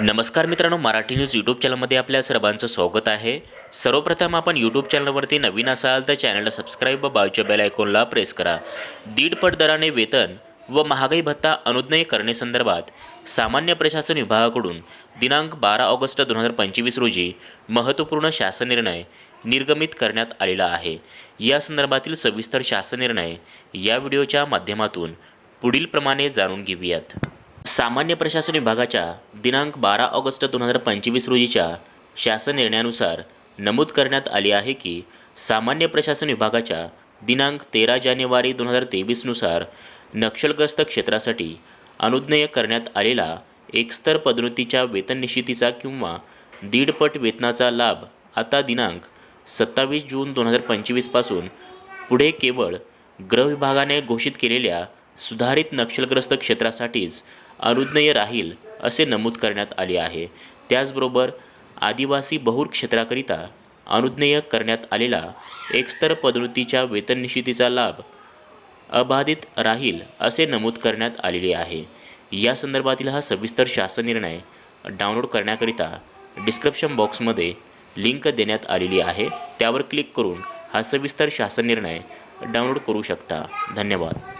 नमस्कार मित्रांनो Marathi news YouTube चॅनलमध्ये आपल्या सर्वांचं स्वागत आहे. सर्वप्रथम आपण यूट्यूब चॅनलवरती नवीन असाल तर चॅनलला सबस्क्राईब व बाजूच्या बेल आयकॉनला प्रेस करा. दीडपट दराने वेतन व महागाई भत्ता अनुज्ञय करण्यासंदर्भात सामान्य प्रशासन विभागाकडून दिनांक बारा ऑगस्ट दोन हजार पंचवीस रोजी महत्त्वपूर्ण शासन निर्णय निर्गमित करण्यात आलेला आहे. या संदर्भातील सविस्तर शासन निर्णय या व्हिडिओच्या माध्यमातून पुढीलप्रमाणे जाणून घेऊयात. सामान्य प्रशासन विभागाच्या दिनांक बारा ऑगस्ट दोन हजार पंचवीस रोजीच्या शासन निर्णयानुसार नमूद करण्यात आले आहे की सामान्य प्रशासन विभागाच्या दिनांक तेरा जानेवारी दोन हजार तेवीसनुसार नक्षलग्रस्त क्षेत्रासाठी अनुज्ञेय करण्यात आलेला एकस्तर पदोन्नतीच्या वेतन निश्चितीचा किंवा दीडपट वेतनाचा लाभ आता दिनांक सत्तावीस जून दोन हजार पंचवीसपासून पुढे केवळ गृह विभागाने घोषित केलेल्या सुधारित नक्षलग्रस्त क्षेत्रासाठीच अनुज्ञेय राहील असे नमूद करण्यात आले आहे. त्याचबरोबर आदिवासी बहुल क्षेत्राकरिता अनुज्ञेय करण्यात आलेला एकस्तर पदोन्नतीच्या वेतन निश्चितीचा लाभ अबाधित राहील असे नमूद करण्यात आलेले आहे. या संदर्भातील हा सविस्तर शासन निर्णय डाउनलोड करण्याकरिता डिस्क्रिप्शन बॉक्समध्ये लिंक देण्यात आलेली आहे. त्यावर क्लिक करून हा सविस्तर शासन निर्णय डाउनलोड करू शकता. धन्यवाद.